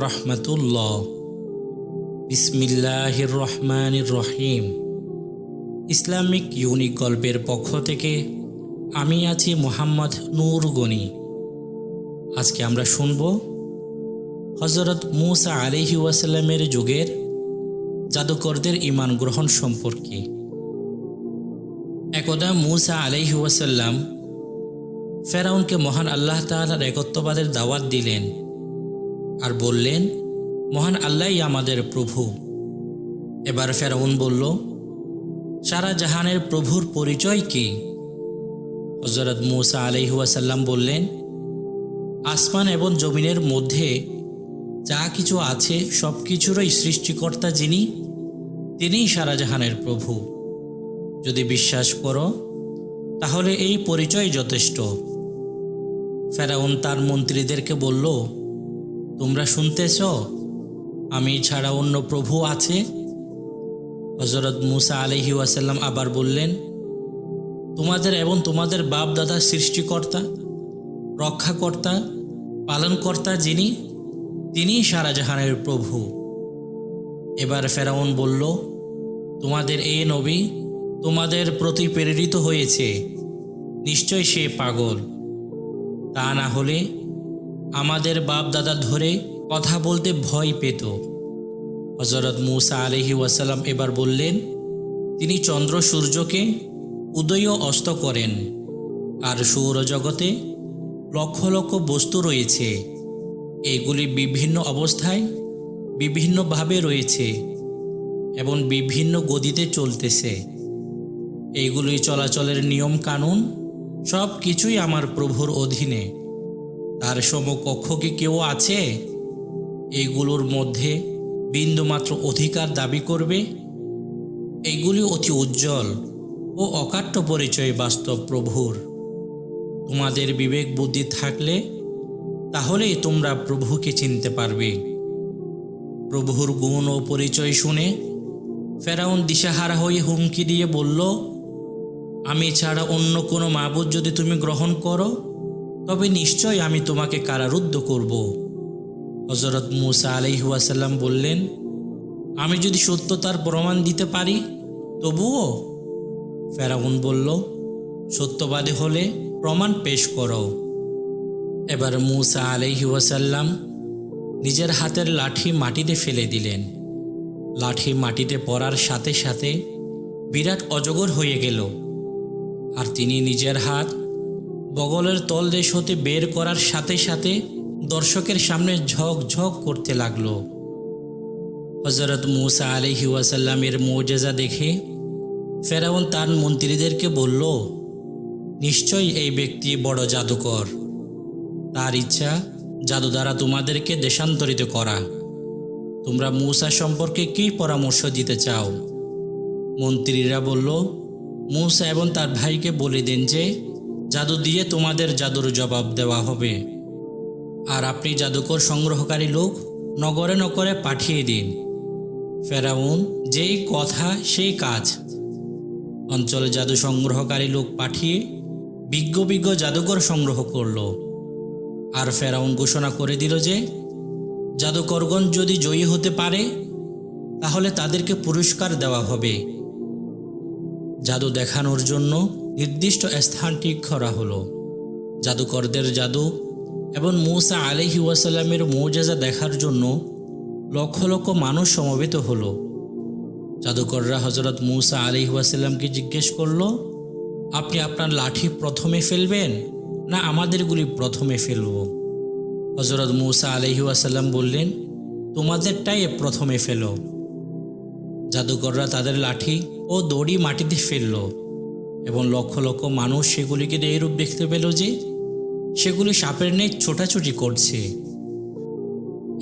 রহমতুল্লাহ। বিসমিল্লাহির রহমানির রহিম। Islamic unique গল্পের পক্ষ থেকে আমি আছি মোহাম্মদ নূর গনি। আজকে আমরা শুনব হজরত মুসা আলিহি ওয়াসাল্লামের যুগের জাদুকরদের ইমান গ্রহণ সম্পর্কে। একদা মুসা আলাইহি ওয়াসাল্লাম ফেরাউনকে মহান আল্লাহ তাআলার একত্ববাদের দাওয়াত দিলেন। আর বললেন, মহান আল্লাহই আমাদের প্রভু। এবার ফেরাউন বলল, সারা জাহানের প্রভুর পরিচয় কি? হজরত মুসা আলাইহুয়াসাল্লাম বললেন, আসমান এবং জমিনের মধ্যে যা কিছু আছে সব কিছুরই সৃষ্টিকর্তা যিনি, তিনিই সারা জাহানের প্রভু। যদি বিশ্বাস করো, তাহলে এই পরিচয় যথেষ্ট। ফেরাউন তার মন্ত্রীদেরকে বলল তোমরা শুনতেছ? আমি ছাড়া অন্য প্রভু আছে? হজরত মুসা আলহি ওয়াসাল্লাম আবার বললেন, তোমাদের এবং তোমাদের বাপ দাদা সৃষ্টিকর্তা, রক্ষাকর্তা, পালনকর্তা যিনি, তিনিই সারা জাহানের প্রভু। এবার ফেরাউন বলল, তোমাদের এই নবী তোমাদের প্রতি প্রেরিত হয়েছে। নিশ্চয় সে পাগল। তা না হলে আমাদের বাপ দাদা ধরে কথা বলতে ভয় পেত। হজরত মুসা আলহি ওয়াসাল্লাম এবার বললেন, তিনি চন্দ্র সূর্যকে উদয় অস্ত করেন। আর সৌরজগতে লক্ষ লক্ষ বস্তু রয়েছে। এগুলি বিভিন্ন অবস্থায় বিভিন্নভাবে রয়েছে এবং বিভিন্ন গদিতে চলতেছে। এইগুলি চলাচলের নিয়ম কানুন সব কিছুই আমার প্রভুর অধীনে। তার সমকক্ষ কি কেউ আছে? এগুলোর মধ্যে বিন্দুমাত্র অধিকার দাবি করবে? এইগুলি অতি উজ্জ্বল ও অকাট্য পরিচয় বাস্তব প্রভুর। তোমাদের বিবেক বুদ্ধি থাকলে তাহলেই তোমরা প্রভুকে চিনতে পারবে। প্রভুর গুণ ও পরিচয় শুনে ফেরাউন দিশাহারা হয়ে হুমকি দিয়ে বলল, আমি ছাড়া অন্য কোনো মাবুদ যদি তুমি গ্রহণ করো তবে নিশ্চয় আমি তোমাকে কারারুদ্ধ করব। হজরত মুসা আলহিহাসাল্লাম বললেন, আমি যদি সত্যতার প্রমাণ দিতে পারি, তবুও? ফেরাউন বলল, সত্যবাদী হলে প্রমাণ পেশ করো। এবার মুসা আলহি নিজের হাতের লাঠি মাটিতে ফেলে দিলেন। লাঠি মাটিতে পড়ার সাথে সাথে বিরাট অজগর হয়ে গেল, আর তিনি নিজের হাত বগলের তলদেশ হতে বের করার সাথে সাথে দর্শকের সামনে ঝক ঝক করতে লাগল। হজরত মুসা আলহি ওয়াসাল্লামের মৌজেজা দেখে ফেরাউন তার মন্ত্রীদেরকে বলল, নিশ্চয়ই এই ব্যক্তি বড় জাদুকর। তার ইচ্ছা জাদু দ্বারা তোমাদেরকে দেশান্তরিত করা। তোমরা মূসা সম্পর্কে কী পরামর্শ দিতে চাও? মন্ত্রীরা বলল, মূসা এবং তার ভাইকে বলে দেন যে জাদু দিয়ে তোমাদের জাদুর জবাব দেওয়া হবে। আর আপনি জাদুকর সংগ্রহকারী লোক নগরে নগরে পাঠিয়ে দিন। ফেরাউন যেই কথা, সেই কাজ। অঞ্চলে জাদু সংগ্রহকারী লোক পাঠিয়ে বিজ্ঞ বিজ্ঞ জাদুকর সংগ্রহ করল। আর ফেরাউন ঘোষণা করে দিল যে, জাদুকরগণ যদি জয়ী হতে পারে, তাহলে তাদেরকে পুরস্কার দেওয়া হবে। জাদু দেখানোর জন্য নির্দিষ্ট স্থান ঠিক করা হলো। জাদুকরদের জাদু এবং মৌসা আলহি ওয়াসাল্লামের মৌজাজা দেখার জন্য লক্ষ লক্ষ মানুষ সমবেত হলো। জাদুকররা হজরত মৌসা আলহি ওয়াসাল্লামকে জিজ্ঞেস করল, আপনি আপনার লাঠি প্রথমে ফেলবেন না আমাদেরগুলি প্রথমে ফেলব? হজরত মৌসা আলহি ওয়াসাল্লাম বললেন, তোমাদেরটাই প্রথমে ফেলো। জাদুকররা তাদের লাঠি ও দড়ি মাটিতে ফেলল। এবং লক্ষ লক্ষ মানুষ সেগুলিকে এইরূপ দেখতে পেল যে সেগুলি সাপের নেই ছোটাছুটি করছে।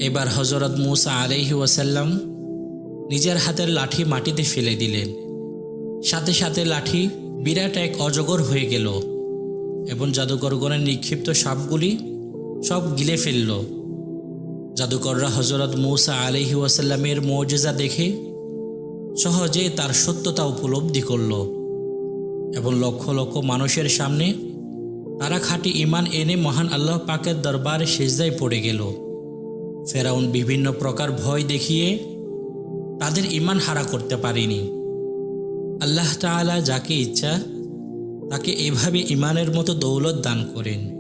এবার হজরত মুসা আলহি ওয়াসাল্লাম নিজের হাতের লাঠি মাটিতে ফেলে দিলেন। সাথে সাথে লাঠি বিরাট এক অজগর হয়ে গেল এবং জাদুকরগণের নিক্ষিপ্ত সাপগুলি সব গিলে ফেলল। জাদুকররা হজরত মৌসা আলহি ওয়াসাল্লামের মৌজেজা দেখে সহজে তার সত্যতা উপলব্ধি করল। এবং লক্ষ লক্ষ মানুষের সামনে তারা খাঁটি ইমান এনে মহান আল্লাহ পাকের দরবারে সেজদায় পড়ে গেল। ফেরাউন বিভিন্ন প্রকার ভয় দেখিয়ে তাদের ইমান হারা করতে পারেনি। আল্লাহ তালা যাকে ইচ্ছা, তাকে এভাবে ইমানের মতো দৌলত দান করেন।